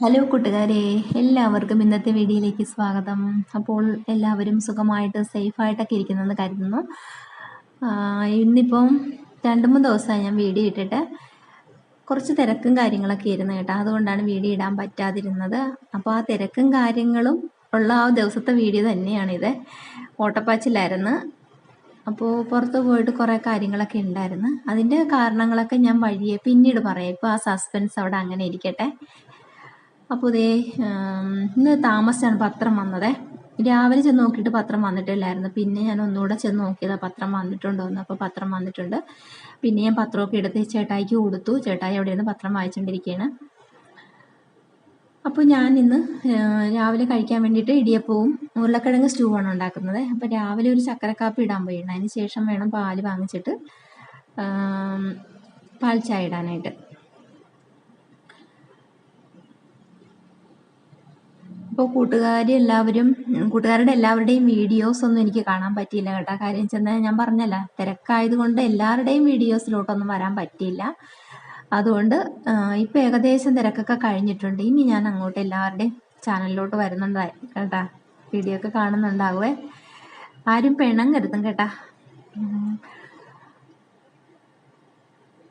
Hello കൂട്ടുകാരെ എല്ലാവർക്കും ഇന്നത്തെ വീഡിയോയിലേക്ക് സ്വാഗതം. അപ്പോൾ എല്ലാവരും സുഖമായിട്ട് സേഫായിട്ടൊക്കെ ഇരിക്കുന്നെന്ന് കരുതുന്നു. ഇന്നിപ്പം രണ്ട് മൂന്ന് ദിവസമായി ഞാൻ വീഡിയോ ഇട്ടിട്ട് കുറച്ച് തിരക്കും കാര്യങ്ങളൊക്കെ ഇരുന്ന് കേട്ടോ. അതുകൊണ്ടാണ് വീഡിയോ ഇടാൻ പറ്റാതിരുന്നത്. അപ്പോൾ ആ തിരക്കും കാര്യങ്ങളും ഉള്ള ആ ദിവസത്തെ വീഡിയോ തന്നെയാണിത്. ഓട്ടപ്പാച്ചിലായിരുന്നു. അപ്പോൾ പുറത്ത് പോയിട്ട് കുറേ കാര്യങ്ങളൊക്കെ ഉണ്ടായിരുന്നു. അതിന്റെ കാരണങ്ങളൊക്കെ ഞാൻ വഴിയെ പിന്നീട് പറയാം. ഇപ്പോൾ ആ സസ്പെൻസ് അവിടെ അങ്ങനെ ഇരിക്കട്ടെ. അപ്പോൾ ഇതേ ഇന്ന് താമസിച്ചാണ് പത്രം വന്നത്. രാവിലെ ചെന്ന് നോക്കിയിട്ട് പത്രം വന്നിട്ടില്ലായിരുന്നു. പിന്നെ ഞാൻ ഒന്നുകൂടെ ചെന്ന് നോക്കിയത് പത്രം വന്നിട്ടുണ്ടോ എന്ന്. അപ്പോൾ പത്രം വന്നിട്ടുണ്ട്. പിന്നെ ഞാൻ പത്രമൊക്കെ എടുത്ത് ചേട്ടായിക്ക് കൊടുത്തു. ചേട്ടായി അവിടെ നിന്ന് പത്രം വായിച്ചുകൊണ്ടിരിക്കുകയാണ് അപ്പോൾ ഞാൻ ഇന്ന് രാവിലെ കഴിക്കാൻ വേണ്ടിയിട്ട് ഇടിയപ്പവും ഉരുളക്കിഴങ്ങ് സ്റ്റൂ ആണ് ഉണ്ടാക്കുന്നത്. അപ്പോൾ രാവിലെ ഒരു ചക്കരക്കാപ്പി ഇടാൻ പോയിട്ടുണ്ട് അതിന് ശേഷം വേണം പാൽ വാങ്ങിച്ചിട്ട് പാൽ ചായ ഇടാനായിട്ട്. അപ്പോൾ കൂട്ടുകാർ എല്ലാവരും കൂട്ടുകാരുടെ എല്ലാവരുടെയും വീഡിയോസ് ഒന്നും എനിക്ക് കാണാൻ പറ്റിയില്ല കേട്ടോ. കാര്യം ചെന്നാൽ ഞാൻ പറഞ്ഞല്ല തിരക്കായതുകൊണ്ട് എല്ലാവരുടെയും വീഡിയോസിലോട്ടൊന്നും വരാൻ പറ്റിയില്ല. അതുകൊണ്ട് ഇപ്പം ഏകദേശം തിരക്കൊക്കെ കഴിഞ്ഞിട്ടുണ്ട്. ഇനി ഞാൻ അങ്ങോട്ട് എല്ലാവരുടെയും ചാനലിലോട്ട് വരുന്നുണ്ടായി കേട്ടാ. വീഡിയോ ഒക്കെ കാണുന്നുണ്ടാകുവേ ആരും പെണം കരുതും കേട്ടാ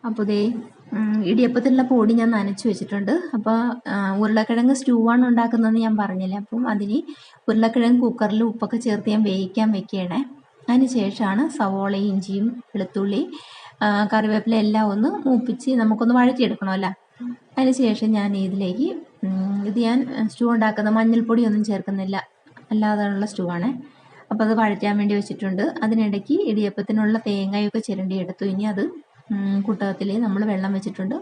അപ്പോൾ ദേ ഇടിയപ്പത്തിനുള്ള പൊടി ഞാൻ നനച്ച് വെച്ചിട്ടുണ്ട്. അപ്പോൾ ഉരുളക്കിഴങ്ങ് സ്റ്റൂവാണ് ഉണ്ടാക്കുന്നതെന്ന് ഞാൻ പറഞ്ഞില്ലേ. അപ്പം അതിന് ഉരുളക്കിഴങ്ങ് കുക്കറിൽ ഉപ്പൊക്കെ ചേർത്ത് ഞാൻ വേവിക്കാൻ വെക്കുകയാണേ. അതിന് ശേഷമാണ് സവോള ഇഞ്ചിയും വെളുത്തുള്ളി കറിവേപ്പില എല്ലാം ഒന്ന് മൂപ്പിച്ച് നമുക്കൊന്ന് വഴറ്റിയെടുക്കണമല്ലോ. അതിന് ശേഷം ഞാൻ ഇതിലേക്ക് ഇത് ഞാൻ സ്റ്റൂ ഉണ്ടാക്കുന്ന മഞ്ഞൾപ്പൊടി ഒന്നും ചേർക്കുന്നില്ല. അല്ലാതെയുള്ള സ്റ്റൂ ആണ്. അപ്പോൾ അത് വഴറ്റാൻ വേണ്ടി വെച്ചിട്ടുണ്ട്. അതിനിടയ്ക്ക് ഇടിയപ്പത്തിനുള്ള തേങ്ങയൊക്കെ ചിരണ്ടി എടുത്തു ഇനി അത് കുട്ടകത്തിൽ നമ്മൾ വെള്ളം വെച്ചിട്ടുണ്ട്.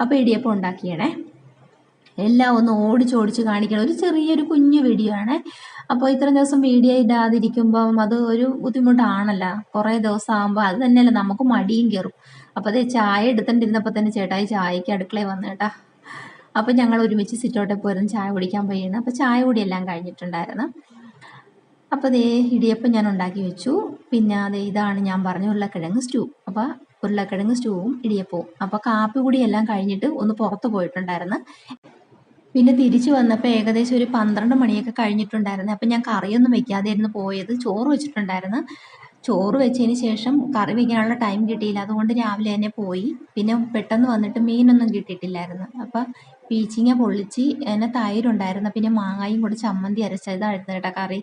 അപ്പോൾ ഇടിയപ്പം ഉണ്ടാക്കിയണേ. എല്ലാം ഒന്ന് ഓടിച്ചോടിച്ച് കാണിക്കണം. ഒരു ചെറിയൊരു കുഞ്ഞു വീഡിയോ ആണ്. അപ്പോൾ ഇത്രയും ദിവസം വീഡിയോ ഇടാതിരിക്കുമ്പം അത് ഒരു ബുദ്ധിമുട്ടാണല്ലോ. കുറേ ദിവസം ആകുമ്പോൾ അത് തന്നെയല്ല നമുക്ക് മടിയും കയറും അപ്പോൾ അത് ചായ എടുത്തിട്ടിരുന്നപ്പോൾ തന്നെ ചേട്ടായി ചായക്ക് അടുക്കളയിൽ വന്നു കേട്ടാ. അപ്പോൾ ഞങ്ങൾ ഒരുമിച്ച് സിറ്റോട്ടെ പോയിരുന്നു. ചായ കുടിക്കാൻ പോയിരുന്നു. അപ്പോൾ ചായ കുടിയെല്ലാം കഴിഞ്ഞിട്ടുണ്ടായിരുന്നു. അപ്പോൾ അതേ ഇടിയപ്പം ഞാൻ ഉണ്ടാക്കി വെച്ചു. പിന്നെ അതേ ഇതാണ് ഞാൻ പറഞ്ഞ ഉരുളക്കിഴങ്ങ് സ്റ്റൂ. അപ്പോൾ ഉരുളക്കിഴങ്ങ് സ്റ്റൂവും ഇടിയപ്പവും. അപ്പോൾ കാപ്പി കൂടി എല്ലാം കഴിഞ്ഞിട്ട് ഒന്ന് പുറത്ത് പോയിട്ടുണ്ടായിരുന്നു. പിന്നെ തിരിച്ചു വന്നപ്പോൾ ഏകദേശം ഒരു പന്ത്രണ്ട് മണിയൊക്കെ കഴിഞ്ഞിട്ടുണ്ടായിരുന്നു. അപ്പം ഞാൻ കറിയൊന്നും വെക്കാതെ വെക്കാതെയായിരുന്നു പോയത് ചോറ് വെച്ചിട്ടുണ്ടായിരുന്നു. ചോറ് വെച്ചതിന് ശേഷം കറി വെക്കാനുള്ള ടൈം കിട്ടിയില്ല. അതുകൊണ്ട് രാവിലെ തന്നെ പോയി. പിന്നെ പെട്ടെന്ന് വന്നിട്ട് മീനൊന്നും കിട്ടിയിട്ടില്ലായിരുന്നു. അപ്പം പീച്ചിങ്ങ പൊള്ളിച്ച് അതിനെ തൈരുണ്ടായിരുന്നു. പിന്നെ മാങ്ങായും കൂടി ചമ്മന്തി അരച്ചതായിരുന്നു കേട്ടോ കറി.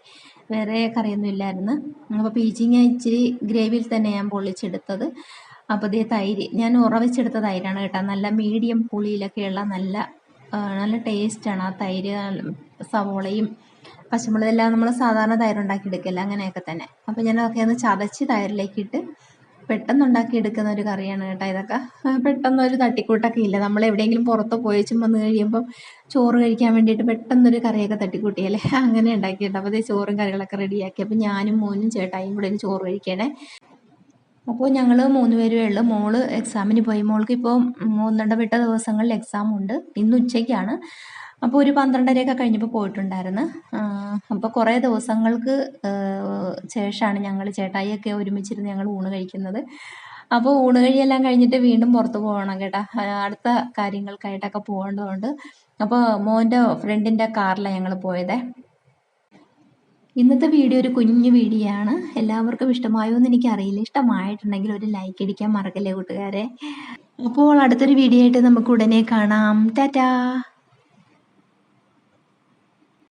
വേറെ കറിയൊന്നും ഇല്ലായിരുന്നു. അപ്പോൾ പീച്ചിങ്ങ ഇച്ചിരി ഗ്രേവിയിൽ തന്നെ ഞാൻ പൊള്ളിച്ചെടുത്തത്. അപ്പോൾ ഇതേ തൈര് ഞാൻ ഉറവച്ചെടുത്ത തൈരാണ് കേട്ടോ. നല്ല മീഡിയം പുളിയിലൊക്കെയുള്ള നല്ല നല്ല ടേസ്റ്റാണ് ആ തൈര് സവോളയും പച്ചമുളക് എല്ലാം നമ്മൾ സാധാരണ തൈരുണ്ടാക്കി എടുക്കില്ല അങ്ങനെയൊക്കെ തന്നെ. അപ്പോൾ ഞാൻ അതൊക്കെ ഒന്ന് ചതച്ച് തൈരിലേക്കിട്ട് പെട്ടെന്ന് ഉണ്ടാക്കി എടുക്കുന്ന ഒരു കറിയാണ് കേട്ടോ ഇതൊക്കെ. പെട്ടെന്ന് ഒരു തട്ടിക്കൂട്ടൊക്കെ ഇല്ല. നമ്മൾ എവിടെയെങ്കിലും പുറത്ത് പോയച്ചും വന്ന് കഴിയുമ്പം ചോറ് കഴിക്കാൻ വേണ്ടിയിട്ട് പെട്ടെന്നൊരു കറിയൊക്കെ തട്ടിക്കൂട്ടിയല്ലേ? അങ്ങനെ ഉണ്ടാക്കിയിട്ടുണ്ട്. അപ്പോൾ ചോറും കറികളൊക്കെ റെഡിയാക്കി അപ്പോൾ ഞാനും മോനും ചേട്ടായും കൂടെ ചോറ് കഴിക്കണേ. അപ്പോൾ ഞങ്ങൾ മൂന്ന് പേരുമേ ഉള്ളൂ. മോൾ എക്സാമിന് പോയി. മോൾക്ക് ഇപ്പോൾ ഒന്നണ്ട വിട്ട ദിവസങ്ങളിൽ എക്സാം ഉണ്ട്. ഇന്ന് ഉച്ചയ്ക്കാണ്. അപ്പോൾ ഒരു പന്ത്രണ്ടരയൊക്കെ കഴിഞ്ഞപ്പോൾ പോയിട്ടുണ്ടായിരുന്നു. അപ്പോൾ കുറേ ദിവസങ്ങൾക്ക് ശേഷമാണ് ഞങ്ങൾ ചേട്ടായിയൊക്കെ ഒരുമിച്ചിരുന്ന് ഞങ്ങൾ ഊണ് കഴിക്കുന്നത്. അപ്പോൾ ഊണ് കഴിയെല്ലാം കഴിഞ്ഞിട്ട് വീണ്ടും പുറത്ത് പോകണം കേട്ടാ. അടുത്ത കാര്യങ്ങൾക്കായിട്ടൊക്കെ പോകേണ്ടതുകൊണ്ട് അപ്പോൾ മോന്റെ ഫ്രണ്ടിന്റെ കാറിലാണ് ഞങ്ങൾ പോയത്. ഇന്നത്തെ വീഡിയോ ഒരു കുഞ്ഞു വീഡിയോ ആണ് എല്ലാവർക്കും ഇഷ്ടമായോ എന്ന് എനിക്കറിയില്ല. ഇഷ്ടമായിട്ടുണ്ടെങ്കിൽ ഒരു ലൈക്ക് അടിക്കാൻ മറക്കല്ലേ കൂട്ടുകാരെ? അപ്പോൾ അടുത്തൊരു വീഡിയോ ആയിട്ട് നമുക്ക് ഉടനെ കാണാം. ടാറ്റാ!